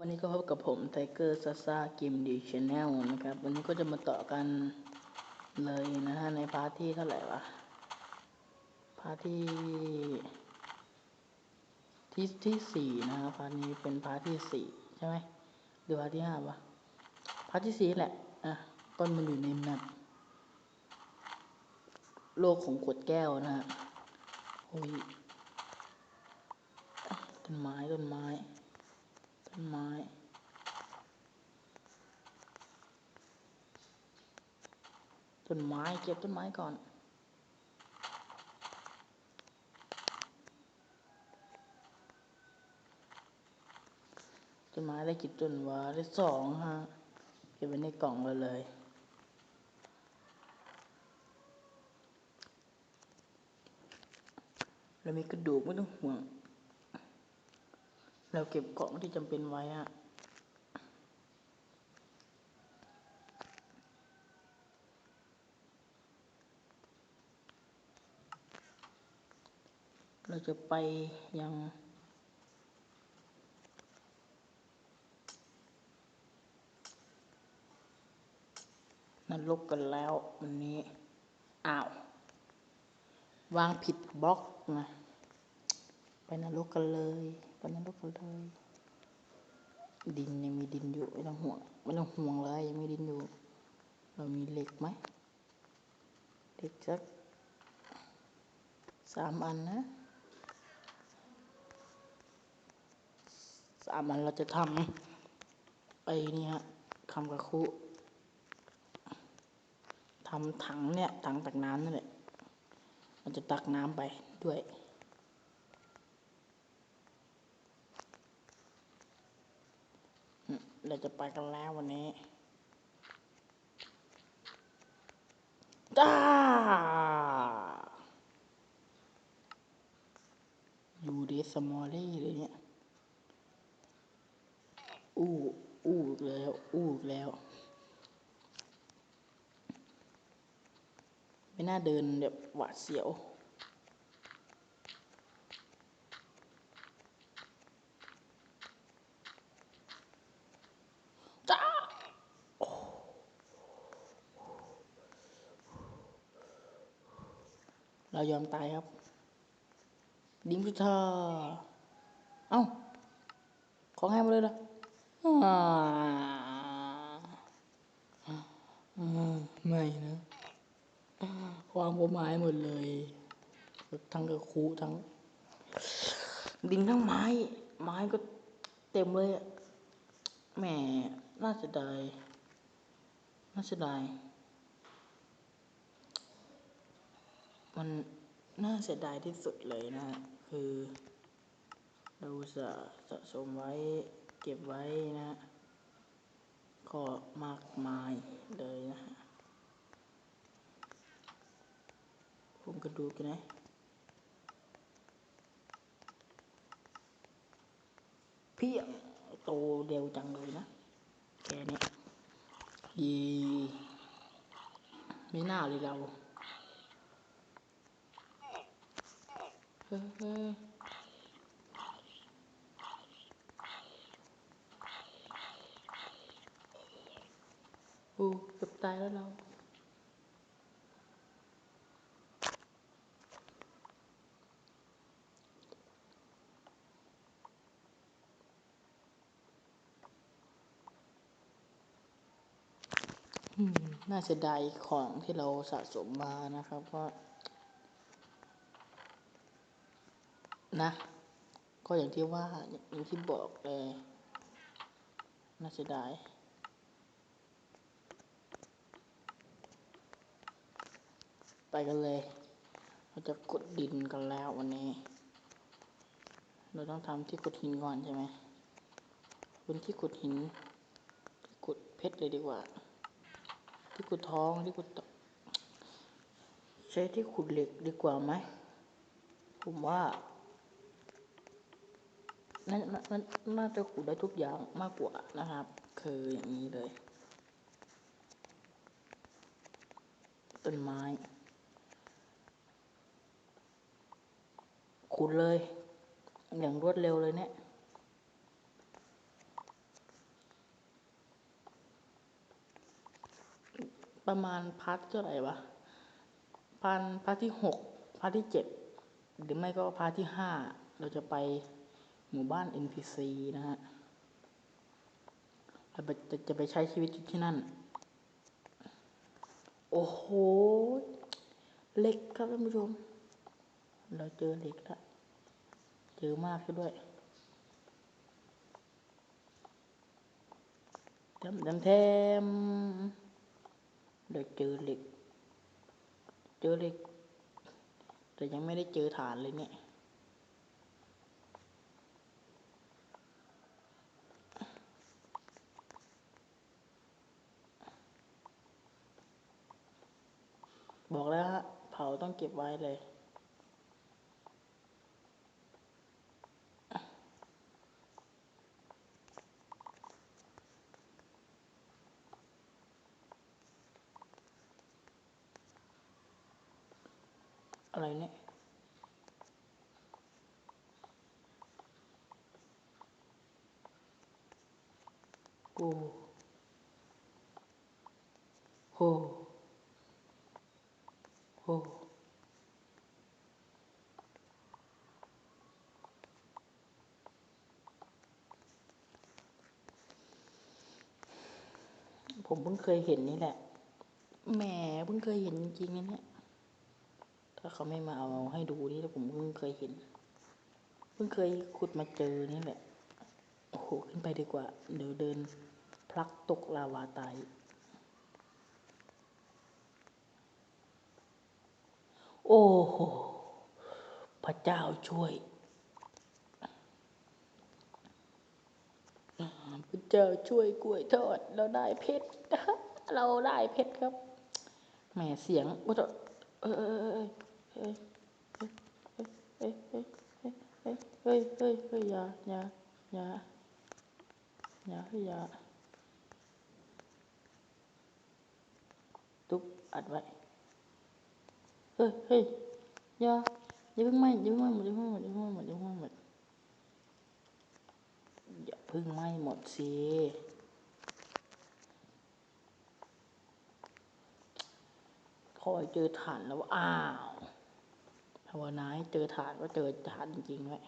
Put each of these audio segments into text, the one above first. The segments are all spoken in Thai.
วันนี้ก็พบกับผมไทเกอร์ซาซากิมดีชแนลนะครับ วันนี้ก็จะมาต่อกันเลยนะฮะ ในพาร์ทที่เท่าไหร่วะ พาร์ทที่ที่ที่สี่นะครับพาร์ทนี้เป็นพาร์ทที่สี่ใช่ไหมหรือพาร์ทที่ห้าวะพาร์ทที่สี่แหละ อะ ต้นมันอยู่ในแมปโลกของขวดแก้วนะฮะโอ้ยต้นไม้ต้นไม้ ไม้ต้นไม้เก็บต้นไม้ก่อน ต้นไม้ได้กี่ต้นวะได้สองฮะ เก็บไว้ในกล่องเลยเลยเรามีกระดูกไม่ต้องห่วง เราเก็บของที่จำเป็นไว้อะเราจะไปยังนรกกันแล้ววันนี้ อ้าว วางผิดบล็อกนะ ไปนรกกันเลยไปนรกกันเลย ดินยังมีดินอยู่ไม่ต้องห่วงไม่ต้องห่วงเลยยังมีดินอยู่ เรามีเหล็กไหมเหล็กสักสามอันนะสามอันเราจะทำไอ้นี่ฮะทำกระคุทำถังเนี่ยถังตักน้ำนั่นแหละเราจะตักน้ำไปด้วย อืม เราจะไปกันแล้ววันนี้จ้าอยู่ดีสมอลลี่เลยเนี่ย อู้อู้แล้ว อู้แล้ว ไม่น่าเดินแบบหวาดเสียว จ้า เรายอมตายครับ ดิมพิธาเอ้า ของให้มาเลยเหรอไม่นะควางผมไม้หมดเลย ทั้งกระคูทั้ง ดินทั้งไม้ ไม้ก็เต็มเลยอะแหมน่าจะได้น่าจะได้ มันน่าเสียดายที่สุดเลยนะคือ เราจะสะสมไว้เก็บไว้นะก็มากมายเลยนะฮะผมกระดูกอยู่ไหนเพียงโตเร็วจังเลยนะแกนี่ยยีไม่น่าเลยเรา เฮ้ยโอ้เกือบตายแล้วเรา น่าเสียดายของที่เราสะสมมานะครับเพราะ นะ ก็อย่างที่ว่าอย่างที่บอกเลยน่าเสียดายไปกันเลย เราจะกดดินกันแล้ววันนี้ เราต้องทำที่ขุดหินก่อนใช่ไหมเป็นที่ขุดหินที่ขุดเพชรเลยดีกว่า ที่ขุดท้องที่ขุดตใช้ที่ขุดเหล็กดีกว่าไหมผมว่า น่นน่าน่าจะขูดได้ทุกอย่างมากกว่านะครับ คืออย่างนี้เลย ต้นไม้ขูดเลย อย่างรวดเร็วเลยเนี่ยประมาณพาร์ทเท่าไหร่วะพาร์ทพาร์ทที่หกพาร์ทที่เจ็ดหรือไม่ก็พาร์ทที่ห้าเราจะไป หมู่บ้าน NPC นะฮะเราไปจะจะไปใช้ชีวิตที่นั่น โอ้โหเหล็กครับท่านผู้ชม เราเจอเหล็กแล้วเจอมากซะด้วยแถมแถมแถมเราเจอเหล็ก เจอเหล็ก แต่ยังไม่ได้เจอฐานเลยเนี่ย บอกแล้วฮะ เก็บไว้เลย อะไรเนี่ยกูโหโห พิ่งเคยเห็นนี่แหละ แหมเพิ่งเคยเห็นจริงๆนะเนี่ย ถ้าเขาไม่มาเอาให้ดูนี่แล้วผมเพิ่งเคยเห็น เพิ่งเคยขุดมาเจอนี่แหละ โอ้โหขึ้นไปดีกว่า เดี๋ยวเดินพลักตกลาวาตาย โอ้โห พระเจ้าช่วย chờ ช่วยกล้วยทอดเราได้เพชรเราได้เพชรครับแหมเสียงโอ้ยเอ้ยเอ้ยเอ้ยเอ้ยเอ้ยเอ้ยเอ้ยอย่าอย่าอย่าอย่าอย่าตุ๊บอัดไว้เฮ้ยเฮ้ยอย่าอย่าเพิ่งไหมอย่าเพิ่งไหมหมดอย่าเพิ่งไหมหมดอย่าเพิ่งไหมหมดอย่าเพิ่งไหมหมด พิ่งไหม้หมดสิคอยเจอฐานแล้วอ้าวภาวนาให้เจอฐานว่าเจอฐานจริงๆไว้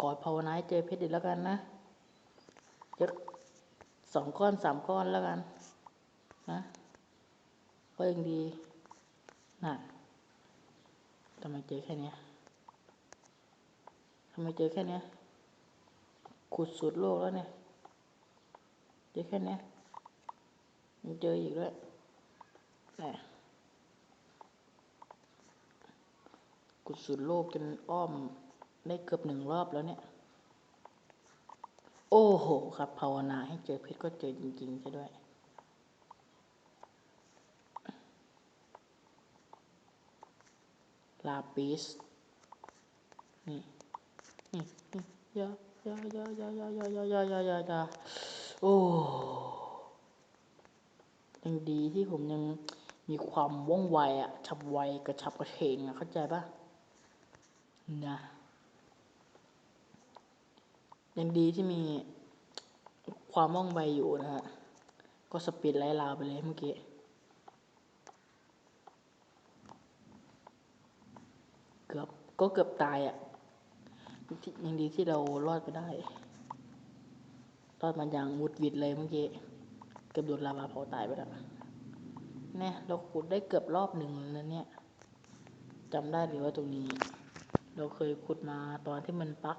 ขอภาวนาให้เจอเพชรอีกแล้วกันนะเจอสองก้อนสามก้อนแล้วกัน นะก็ยังดีน่ะทำไมเจอแค่นี้ทำไมเจอแค่นี้ ขุดสุดโลกแล้วเนี่ยเจอแค่นี้ยังเจออีกด้วยนี่ขุดสุดโลกจนอ้อมได้เกือบหนึ่งรอบแล้วเนี่ย โอ้โห ครับ ภาวนาให้เจอเพชรก็เจอจริงๆใช่ด้วยลาปิสนี่นี่นี่อยาอ ยาอยายายายายายายายายาโอ้ยังดีที่ผมยังมีความว่องไวอะฉับไวกระฉับกระเฉงอะเข้าใจปะนะยังดีที่มีความว่องไวอยู่นะฮะ ก็สปีดไล่ลาวไปเลยเมื่อกี้เกือบก็เกือบตายอะ่ะ ยังดีที่เรารอดไปได้ รอดมันอย่างหวุดหวิดเลยเมื่อกี้ เกือบโดนลาวาเผาตายไปแล้วเนี่ยเราขุดได้เกือบรอบหนึ่งแล้วเนี่ยจำได้หรือว่าตรงนี้ เราเคยขุดมาตอนที่มันปัก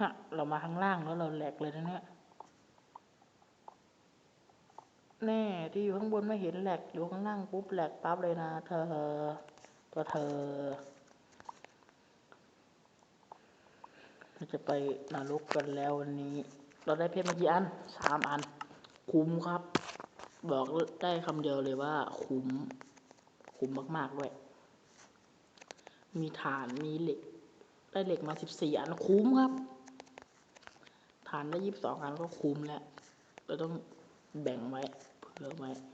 ฮะเรามาข้างล่างแล้วเราแหลกเลยนะเนี่ย แน่ที่อยู่ข้างบนไม่เห็นแหลกอยู่ข้างล่างปุ๊บแหลกปั๊บเลยนะเธอ ตัวเธอเราจะไปนรกกันแล้ววันนี้ เราได้เพชรมากี่อันสามอัน คุ้มครับ บอกได้คำเดียวเลยว่า คุ้ม คุ้มมากๆด้วย มีฐานมีเหล็ก ได้เหล็กมาสิบสี่อันคุ้มครับ ฐานได้ยี่สิบสองอันก็คุ้มแล้วเราต้องแบ่งไว้ But went.